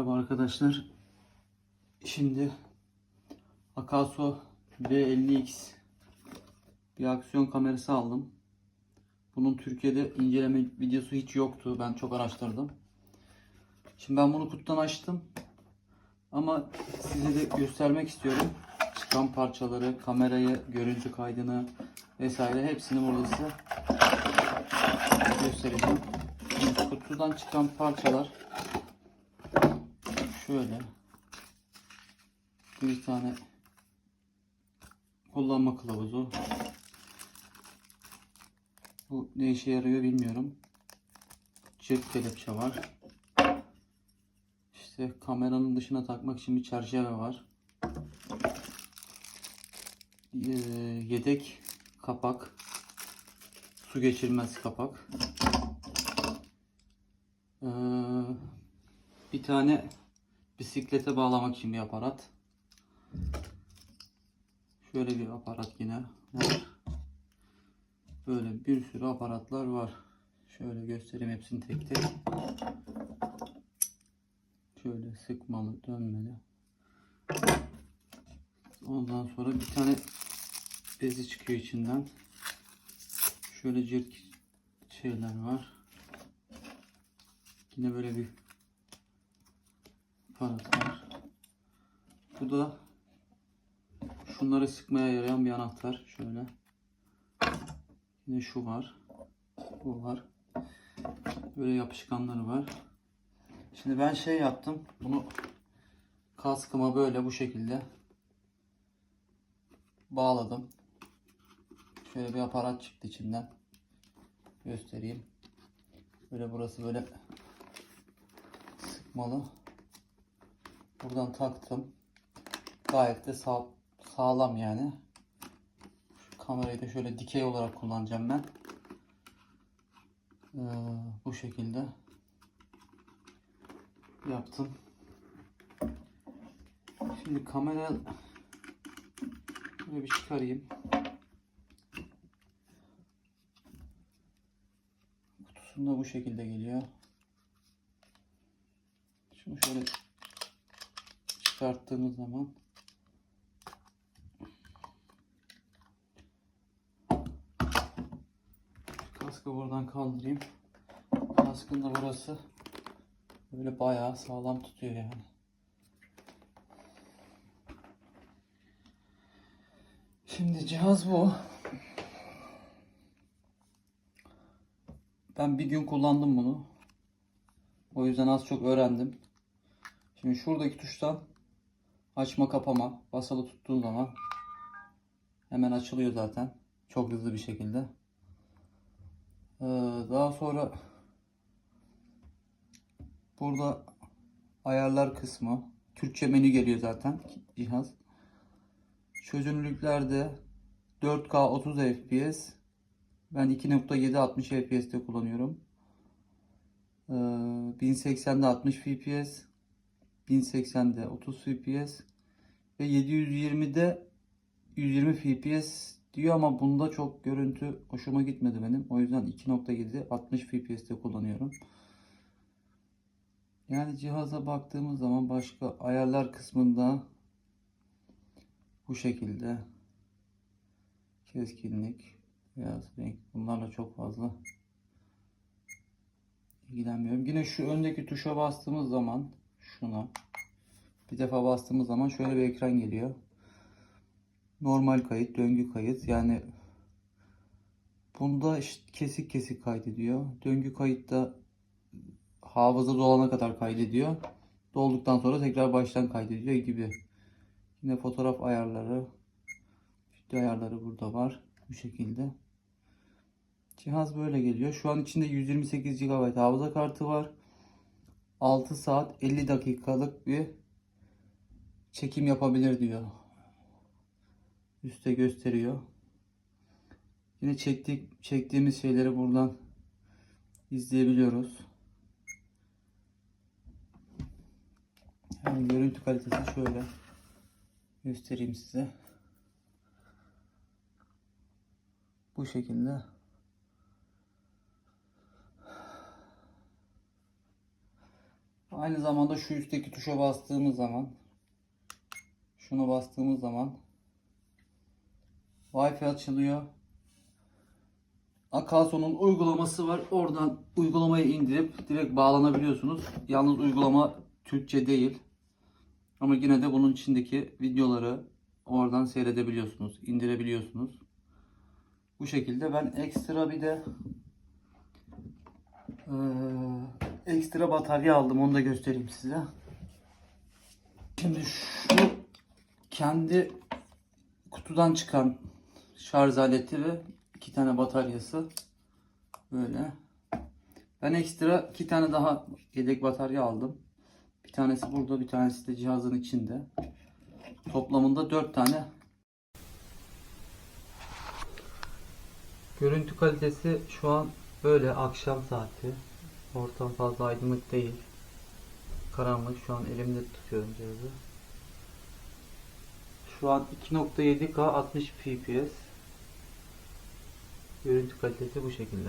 Merhaba arkadaşlar. Şimdi Akaso V50X bir aksiyon kamerası aldım. Bunun Türkiye'de inceleme videosu hiç yoktu. Ben çok araştırdım. Şimdi ben bunu kutudan açtım. Ama size de göstermek istiyorum. Çıkan parçaları, kamerayı, görüntü kaydını vesaire hepsini burada size göstereceğim. Şimdi kutudan çıkan parçalar şöyle. Bir tane kullanma kılavuzu. Bu ne işe yarıyor bilmiyorum. Cep kelepçe var. İşte kameranın dışına takmak için bir çerçeve var. Ee, yedek kapak. Su geçirmez kapak. Ee, bir tane bisiklete bağlamak için bir aparat. Şöyle bir aparat yine var. Böyle bir sürü aparatlar var. Şöyle göstereyim hepsini tek tek. Şöyle sıkmalı, dönmeli. Ondan sonra bir tane bezi çıkıyor içinden. Şöyle cilt şeyler var. Yine böyle bir aparat var. Bu da şunları sıkmaya yarayan bir anahtar. Şöyle. Yine şu var. Bu var. Böyle yapışkanları var. Şimdi ben şey yaptım. Bunu kaskıma böyle bu şekilde bağladım. Şöyle bir aparat çıktı içinden. Göstereyim. Böyle burası böyle sıkmalı. Buradan taktım. Gayet de sağ, sağlam yani. Şu kamerayı da şöyle dikey olarak kullanacağım ben. Ee, bu şekilde yaptım. Şimdi kamera böyle bir çıkarayım. Kutusunda bu şekilde geliyor. Şunu şöyle çıkarttığımız zaman kaskı buradan kaldırayım. Kaskın da burası böyle bayağı sağlam tutuyor yani. Şimdi cihaz bu. Ben bir gün kullandım bunu. O yüzden az çok öğrendim. Şimdi şuradaki tuştan açma kapama basılı tuttuğun zaman hemen açılıyor zaten. Çok hızlı bir şekilde. Ee, daha sonra burada ayarlar kısmı Türkçe menü geliyor zaten cihaz. Çözünürlüklerde 4K 30 FPS ben 2.7 60 FPS'te kullanıyorum. Ee, 1080'de 60 FPS 1080'de 30 FPS ve 720'de 120 FPS diyor ama bunda çok görüntü hoşuma gitmedi benim. O yüzden 2.7 60 FPS'te kullanıyorum. Yani cihaza baktığımız zaman başka ayarlar kısmında bu şekilde keskinlik, beyaz renk bunlarla çok fazla ilgilenmiyorum. Yine şu öndeki tuşa bastığımız zaman şuna bir defa bastığımız zaman şöyle bir ekran geliyor. Normal kayıt, döngü kayıt. Yani bunda işte kesik kesik kaydediyor. Döngü kayıtta hafıza dolana kadar kaydediyor. Dolduktan sonra tekrar baştan kaydediyor gibi. Yine fotoğraf ayarları, video ayarları burada var. Bu şekilde. Cihaz böyle geliyor. Şu an içinde 128 GB hafıza kartı var. 6 saat 50 dakikalık bir çekim yapabilir diyor. Üste gösteriyor. Yine çektik, çektiğimiz şeyleri buradan izleyebiliyoruz. Yani görüntü kalitesi şöyle göstereyim size. Bu şekilde. Aynı zamanda şu üstteki tuşa bastığımız zaman şuna bastığımız zaman Wi-Fi açılıyor. Akaso'nun uygulaması var. Oradan uygulamayı indirip direkt bağlanabiliyorsunuz. Yalnız uygulama Türkçe değil. Ama yine de bunun içindeki videoları oradan seyredebiliyorsunuz, indirebiliyorsunuz. Bu şekilde ben ekstra bir de eee, ekstra batarya aldım. Onu da göstereyim size. Şimdi şu kendi kutudan çıkan şarj aleti ve iki tane bataryası böyle. Ben ekstra iki tane daha yedek batarya aldım. Bir tanesi burada, bir tanesi de cihazın içinde. Toplamında dört tane. Görüntü kalitesi şu an böyle akşam saati. Ortam fazla aydınlık değil. Karanlık. Şu an elimde tutuyorum cihazı. Şu an 2.7K 60 fps. Görüntü kalitesi bu şekilde.